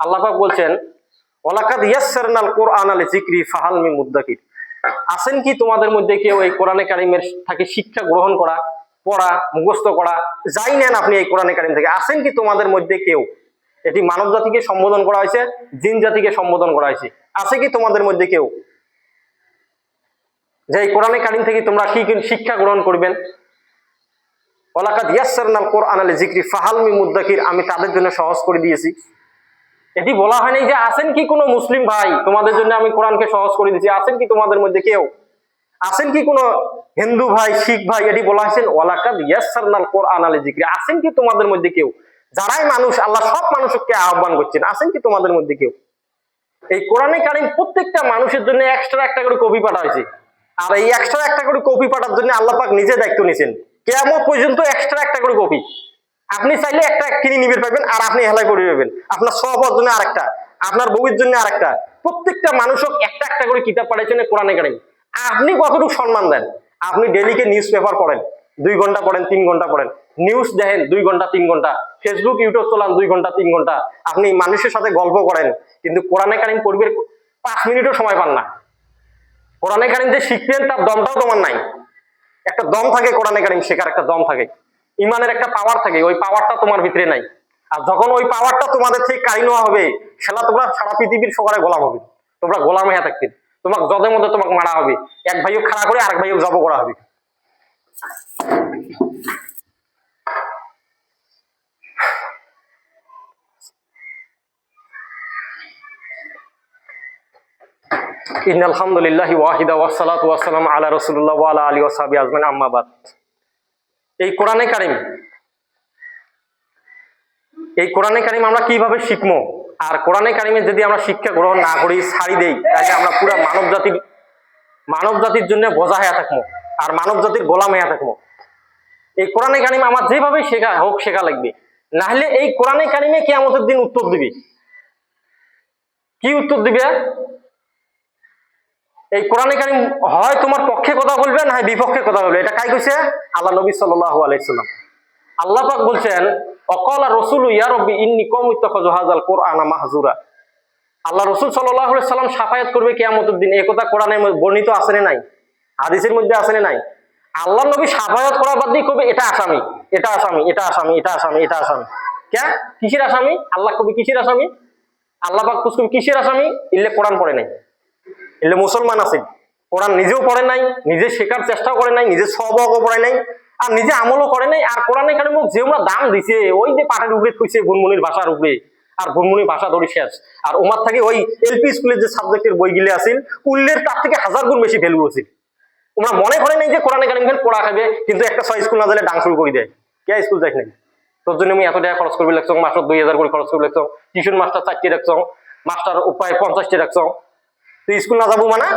আল্লাহ পাক বলছেন, ওলাকাদ ইয়াসসারনাল কোরআন আল জিক্রি ফাহাল আছেন কি তোমাদের মধ্যে কেউ এই কোরআনে কারিমের থেকে শিক্ষা গ্রহণ করা, পড়া, মুখস্থ করা? যাই নেন আপনি এই কোরআনে কারিম থেকে। আছেন কি তোমাদের মধ্যে কেউ? এটি মানব জাতিকে সম্বোধন করা হয়েছে, জিন জাতিকে সম্বোধন করা হয়েছে। আছে কি তোমাদের মধ্যে কেউ? যে এই কোরআনে কারিম থেকে তোমরা কি শিক্ষা গ্রহণ করবেন? ওলাকাদ ইয়াসসারনাল কোরআন আল জিক্রি ফাহাল মি মুদ্দাকির আমি তাদের জন্য সহজ করে দিয়েছি। এটি বলা হয়নি যে আছেন কি কোনো মুসলিম ভাই? তোমাদের জন্য আমি কোরআনকে সহজ করে দিয়েছি। আছেন কি তোমাদের মধ্যে কেউ? আছেন কি কোনো হিন্দু ভাই, শিখ ভাই? এটি বলা হয়েছেন ওয়ালাকাদ ইয়াসসারনাল কোরআন আল জিক্রি আছেন কি তোমাদের মধ্যে কেউ? যারাই মানুষ, আল্লাহ সব মানুষকে আহ্বান করছেন। আছেন কি তোমাদের মধ্যে কেউ? এই কোরআনে কারিম প্রত্যেকটা মানুষের জন্য এক্সট্রা একটা করে কপি পাঠা হয়েছে। আর এই এক্সট্রা একটা করে কপি পাঠার জন্য আল্লাহ পাক নিজে দায়িত্ব নিয়েছেন। কেমন পর্যন্ত এক্সট্রা একটা করে কপি। আপনি চাইলে একটা কিনে নিবে পাবেন, আর আপনি হেলাই করে পাবেন আপনার সহপর জন্য আরেকটা, আপনার বউয়ের জন্য আরেকটা। প্রত্যেকটা মানুষক একটা একটা করে কিতাব পাঠাইছেন কোরআনে কারিম। আপনি কতটুকু সম্মান দেন? আপনি ডেলিকে নিউজ পেপার পড়েন, দুই ঘণ্টা পড়েন, তিন ঘণ্টা পড়েন। নিউজ দেখেন, দুই ঘণ্টা, তিন ঘণ্টা। ফেসবুক ইউটিউব চলান, দুই ঘণ্টা, তিন ঘণ্টা। আপনি মানুষের সাথে গল্প করেন, কিন্তু কোরআনে কারিম পড়বে পাঁচ মিনিটও সময় পান না। কোরআনে কারিম যে শিখবেন, তার দমটাও তোমার নাই। একটা দম থাকে কোরআনে কারিম শেখার, একটা দম থাকে। ইমানের একটা পাওয়ার থাকে, ওই পাওয়ারটা তোমার ভিতরে নাই। আর যখন ওই পাওয়ারটা তোমাদের থেকে কারি নেওয়া হবে, সেটা তোমরা সারা পৃথিবীর সকালে গোলাম হবে। তোমরা গোলাম হয়ে থাকবে। তোমাকে জদের মধ্যে তোমাকে মারা হবে, এক ভাইও খাড়া করে আরেক ভাইও জব করা হবে। ইন আলহামদুলিল্লাহ ওয়াহিদা ওয়াসালাত ওয়াসালাম আলা রসুল্লাহ আলা আলী ওসাবি আজমান আম্মাবাদ এই কোরআনে কারিম। এই কোরআনে কারিম আমরা কীভাবে শিখব? আর কোরআনে কারিমে যদি আমরা শিক্ষা গ্রহণ না করি ছাড়ি দেই, তাহলে আমরা পুরো মানব জাতির মানব জাতির জন্য বোঝা হয়ে থাকব আর মানব জাতির গোলাম হয়ে থাকব। এই কোরআনে কারিম আমার যেভাবে শেখা হোক, শেখা লাগবে। না হলে এই কোরআনে কারিমে কি আমাদের দিন উত্তর দিবে। কি উত্তর দিবে? এই কোরআনে কারিম হয় তোমার পক্ষে কথা বলবে, না বিপক্ষে কথা বলবে? এটা কাই কইছে? আল্লাহ নবী সাল্লাল্লাহু আলাইহি সাল্লাম। আল্লাহ পাক বলছেন, অকল রসুল ইয়া রব্বি ইন্নি কম ইত্তাখাযু হাযাল কোরআনা মাহজুরা আল্লাহ রসুল আলাইহি সাল্লাম সাফায়াত করবে কিয়ামতের দিন। কথা কোরআনে বর্ণিত আছে না নাই? হাদিসের মধ্যে আছে না নাই? আল্লাহ নবী সাফায়াত করা বাদ দিয়ে কবে এটা আসামি এটা আসামি এটা আসামি এটা আসামি এটা আসামি। কে কিসের আসামি? আল্লাহ কবি কিসের আসামি? আল্লাহ পাক কবি কিসের আসামি? ইল্লে কোরআন পড়ে নাই। এলে মুসলমান আছে। কোরআন নিজেও পড়ে নাই, নিজে শেখার চেষ্টাও করে নাই, নিজে সবকও পড়ে নাই, আর নিজে আমলও করে নাই, আর কোরআনে কানে মুখ যে ওরা দাম দিছে, ওই যে পাটের উপরে কইছে গুনমুনির ভাষার উপরে, আর গুনমুনির ভাষা ধরে শেষ। আর ওমার থেকে ওই এলপি স্কুলের যে সাবজেক্টের বইগুলি আছিল, উল্লের তার থেকে হাজার গুণ বেশি ভ্যালু আছিল। ওরা মনে করে নাই যে কোরআনে কারিম খান পড়া খাবে, কিন্তু একটা ছয় স্কুল না দিলে ডাং শুরু করে দেয়। কে স্কুল যাই নাই? তোর জন্য আমি এত টাকা খরচ করবি লাগছ মাস্টার দুই হাজার করে খরচ করবি লাগছ টিউশন মাস্টার চারটি রাখছ মাস্টার উপায় পঞ্চাশটি রাখছ তুই স্কুল না যাব মানে?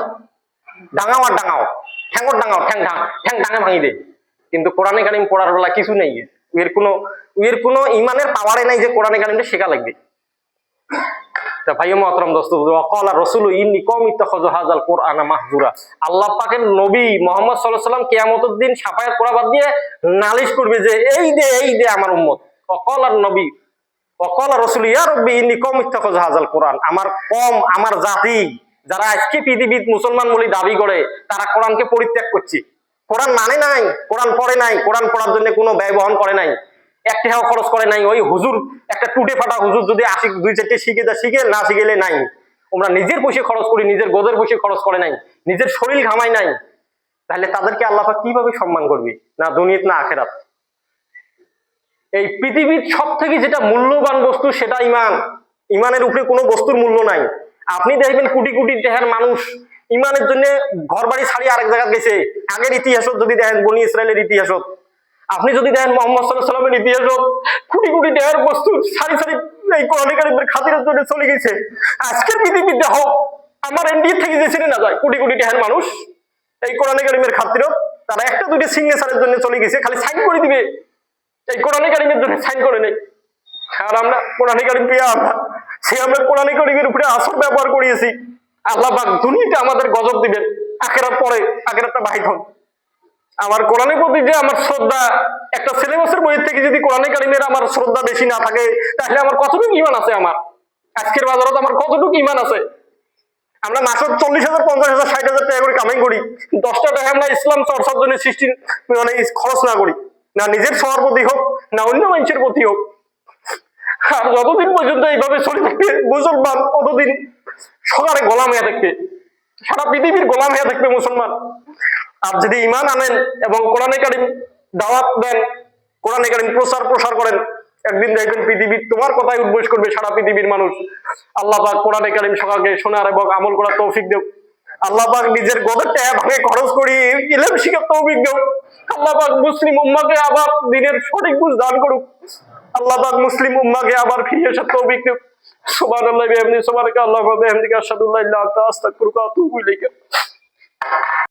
ডাঙাও আর ডাঙাও। ঠ্যাঙ্গর ডাঙাও, ঠ্যাং ঢাং ঠ্যাং ডাঙে ভাঙি দে। কিন্তু কোরআনে কারিম পড়ার বেলা কিছু নেই। এর কোনো এর কোনো ইমানের পাওয়ারে নাই যে কোরআনে কারিমটা শেখা লাগবে। তা অকলা কম আল্লাহ নবী দিন দিয়ে যে, এই দে এই দে অকলার নবী, অকল কম আমার কম, আমার জাতি। যারা আজকে পৃথিবীর মুসলমান বলে দাবি করে, তারা কোরআনকে পরিত্যাগ করছে। কোরআন মানে নাই, কোরআন পড়ে নাই, কোরআন পড়ার জন্য কোনো ব্যয় বহন করে নাই। এক টাকাও খরচ করে নাই। ওই হুজুর, একটা টুটে ফাটা হুজুর যদি আসি দুই চারটে শিখে যা শিখে, না শিখেলে নাই। আমরা নিজের পয়সা খরচ করি, নিজের গোদের পয়সা খরচ করে নাই, নিজের শরীর ঘামাই নাই। তাহলে তাদেরকে আল্লাপা কীভাবে সম্মান করবি? না দুনিয়াত, না আখেরাত। এই পৃথিবীর সব থেকে যেটা মূল্যবান বস্তু, সেটা ইমান। ইমানের উপরে কোনো বস্তুর মূল্য নাই। আপনি দেখবেন কোটি কোটি দেহের মানুষ ইমানের জন্য ঘর বাড়ি ছাড়ি আরেক জায়গায় গেছে। আগের ইতিহাসত যদি দেখেন, বনি ইসরায়েলের ইতিহাসত। আপনি যদি দেখেন, মোহাম্মদ সাল্লাহ সাল্লামের ইতিহাসত, কোটি কোটি দেহের বস্তু সারি সারি এই কোরআনিকারীদের খাতিরের জন্য চলে গেছে। আজকের পৃথিবীর দেহ আমার এনডিএ থেকে যে চিনে না যায়, কোটি কোটি দেহের মানুষ, এই কোরআনিকারিমের খাতিরত তারা একটা দুটি সিগনেচারের জন্য চলে গেছে, খালি সাইন করে দিবে। এই কোরআনে কারিমের জন্য সাইন করে নেই। আর আমরা কোরআনে কারিম পেয়ে আমরা সে আমরা কোরআনে কারিমের উপরে আসর ব্যবহার করিয়েছি। আল্লাহ দুনিয়াতে আমাদের গজব দিবেন, আখেরাত পরে আখেরাতটা বাহিত হন। আমার কোরআনের প্রতি যে আমার শ্রদ্ধা, একটা সিলেবাসের বইয়ের থেকে যদি কোরআনে কারিমের আমার শ্রদ্ধা বেশি না থাকে, তাহলে আমার কতটুকু ইমান আছে আমার? আজকের বাজারত আমার কতটুকু ইমান আছে? আমরা মাসের চল্লিশ হাজার, পঞ্চাশ হাজার, ষাট হাজার টাকা করে কামাই করি। দশটা টাকা আমরা ইসলাম চর্চার জন্য সৃষ্টি মানে খরচ না করি। না নিজের সবার প্রতি হোক, না অন্য মানুষের প্রতি হোক। আর যতদিন পর্যন্ত এইভাবে চলে থাকবে মুসলমান ততদিন সকালে গোলাম হয়ে থাকবে। সারা পৃথিবীর গোলাম হয়ে থাকবে মুসলমান। আর যদি ইমান আনেন এবং কোরআনে কারিম দাওয়াত দেন, কোরআনে কারিম প্রচার প্রসার করেন, একদিন দেখবেন পৃথিবীর তোমার কথাই উদ্বোস করবে, সারা পৃথিবীর মানুষ। আল্লাহ পাক কোরআনে কারিম সকালকে শোনার এবং আমল করার তৌফিক দেব আল্লাহ পাক নিজের গদের টাকা ভাগে খরচ করি, ইলেম শিখার তৌফিক দেব আল্লাহ পাক মুসলিম উম্মাকে আবার দিনের সঠিক বুঝ দান করুক। আল্লাহ পাক মুসলিম উম্মাকে আবার ফিরে আসার তৌফিক দেব সুবহানাল্লাহি ওয়া বিহামদিহি সুবহানাকা আল্লাহুম্মা ওয়া বিহামদিকা, আশহাদু আল্লা